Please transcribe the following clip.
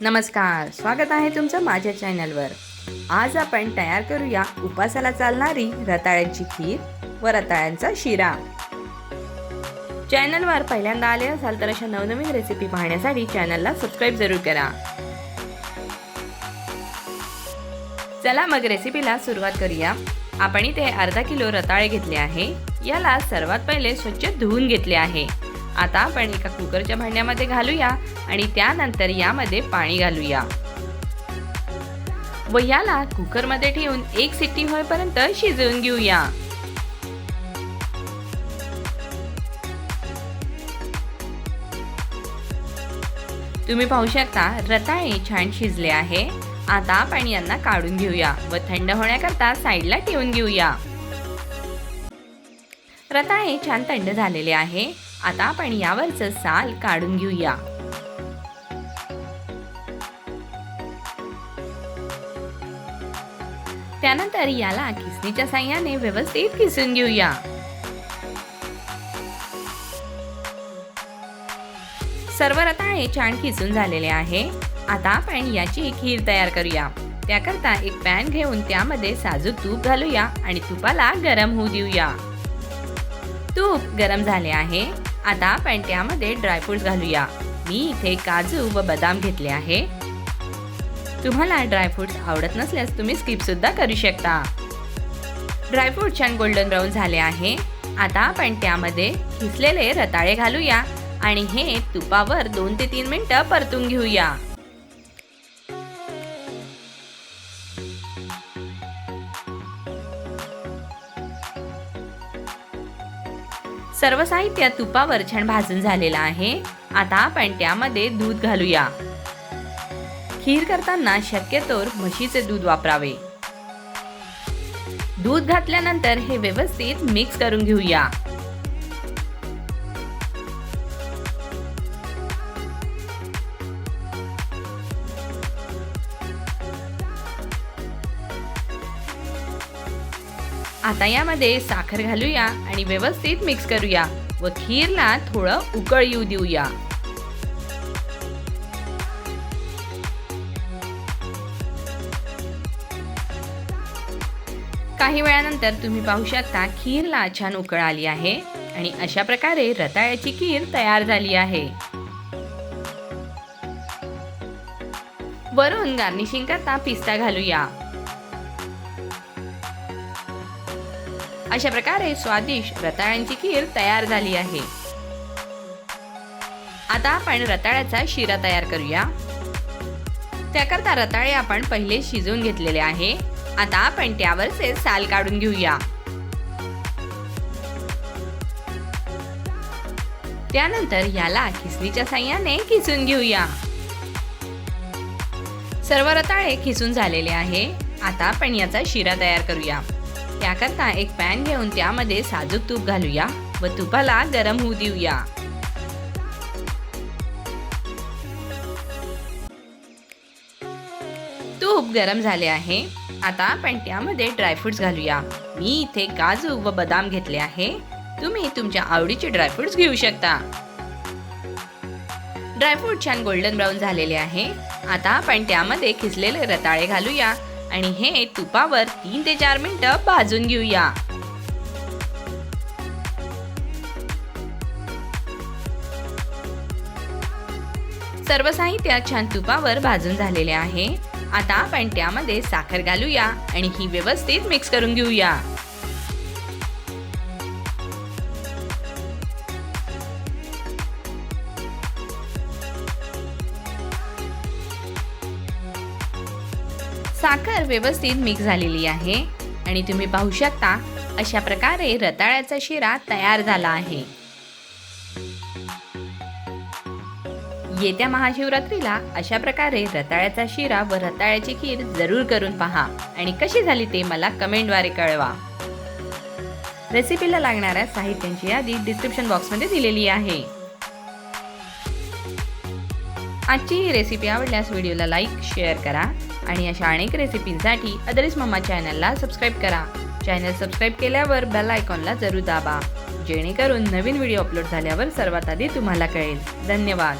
नमस्कार स्वागत आहे तुमचं माझ्या चॅनलवर. आज आपण तयार करूया उपासाला चालणारी रताळ्यांची खीर व रताळ्यांचा शिरा. चॅनलवर पहिल्यांदा आले असाल तर अशा नवनवीन रेसिपी पाहण्यासाठी चॅनलला सबस्क्राईब जरूर करा. चला मग रेसिपीला सुरुवात करूया. आपण इथे अर्धा किलो रताळे घेतले आहे. याला सर्वात पहिले स्वच्छ धुवून घेतले आहे. आता आपण एका कुकरच्या भांड्यामध्ये घालूया आणि त्यानंतर यामध्ये पाणी घालूया. व याला कुकरमध्ये ठेवून एक सिटी होईपर्यंत शिजवून घेऊया. तुम्ही पाहू शकता रताळे छान शिजले आहे. आता आपण यांना काढून घेऊया व थंड होण्याकरता साईडला ठेवून घेऊया. रताळे छान थंड झालेले आहे. आता आपण यावरचं साल काढून घेऊया. त्यानंतर याला किसणीच्या साह्याने व्यवस्थित किसून घेऊया. सर्व रताळे छान किसून झालेले आहे. आता आपण याची खीर तयार करूया. त्याकरता एक पॅन घेऊन त्यामध्ये साजूक तूप घालूया आणि तुपाला गरम होऊ देऊया. तूप गरम झाले आहे. आता पॅन्ट्यामध्ये ड्रायफ्रुट्स घालूया. मी इथे काजू व बदाम घेतले आहे. तुम्हाला ड्रायफ्रुट्स आवडत नसल्यास तुम्ही स्किप सुद्धा करू शकता. ड्रायफ्रूट छान गोल्डन ब्राऊन झाले आहे. आता आपण त्यामध्ये खिसलेले रताळे घालूया आणि हे तुपावर दोन ते तीन मिनटं परतून घेऊया. सर्व साहित्य तुपावर छान भाजून झालेलं आहे. आता आपण त्यामध्ये दूध घालूया. खीर करताना शक्यतोर म्हशीचे दूध वापरावे. दूध घातल्यानंतर हे व्यवस्थित मिक्स करून घेऊया. आता यामध्ये साखर घालूया आणि व्यवस्थित मिक्स करूया व खीरला थोडं उकळ येऊ देऊया. काही वेळानंतर तुम्ही पाहू शकता खीरला छान उकळ आली आहे आणि अशा प्रकारे रताळ्याची खीर तयार झाली आहे. वरून गार्निशिंग करता पिस्ता घालूया. अशा प्रकारे स्वादिष्ट रताळ्यांची खीर तयार झाली आहे. आता आपण रताळ्याचा शिरा तयार करूया. त्याकरता रताळे आपण पहिले शिजवून घेतलेले आहे. आता आपण त्यावरचे साल काढून घेऊया. त्यानंतर याला खिसणीच्या साह्याने खिसून घेऊया. सर्व रताळे खिसून झालेले आहे. आता आपण याचा शिरा तयार करूया. त्याकरता एक पॅन घेऊन त्यामध्ये साजूक तूप घालूया व तुपाला गरम होऊ देऊया. तूप गरम झाले आहे. आता आपण त्यामध्ये ड्रायफ्रुट्स घालूया. मी इथे काजू व बदाम घेतले आहे. तुम्ही तुमच्या आवडीचे ड्रायफ्रुट्स घेऊ शकता. ड्रायफ्रूट छान गोल्डन ब्राऊन झालेले आहे. आता आपण त्यामध्ये खिसलेले रताळे घालूया. आणि हे तुपावर तीन ते चार मिनिटं भाजून घेऊया. सर्व साहित्य छान तुपावर भाजून झालेले आहे. आता आपण त्यामध्ये साखर घालूया आणि ही व्यवस्थित मिक्स करून घेऊया. साखर व्यवस्थित मिक्स झालेली आहे. आणि तुम्ही पाहू शकता अशा प्रकारे रताळ्याचा शिरा तयार झाला आहे. येत्या महाशिवरात्रीला अशा प्रकारे रताळ्याचा शिरा व रताळ्याची खीर जरूर करून पहा. आणि कशी झाली ते मला कमेंटद्वारे कळवा. रेसिपीला लागणाऱ्या साहित्यांची यादी डिस्क्रिप्शन बॉक्समध्ये दिलेली आहे. आजची ही रेसिपी आवडल्यास व्हिडिओला लाईक शेअर करा. आणि अशा अनेक रेसिपींसाठी अदरीस मम्मा चॅनलला सबस्क्राईब करा. चॅनल सबस्क्राईब केल्यावर बेल आयकॉनला जरूर दाबा. जेणेकरून नवीन व्हिडिओ अपलोड झाल्यावर सर्वात आधी तुम्हाला कळेल. धन्यवाद.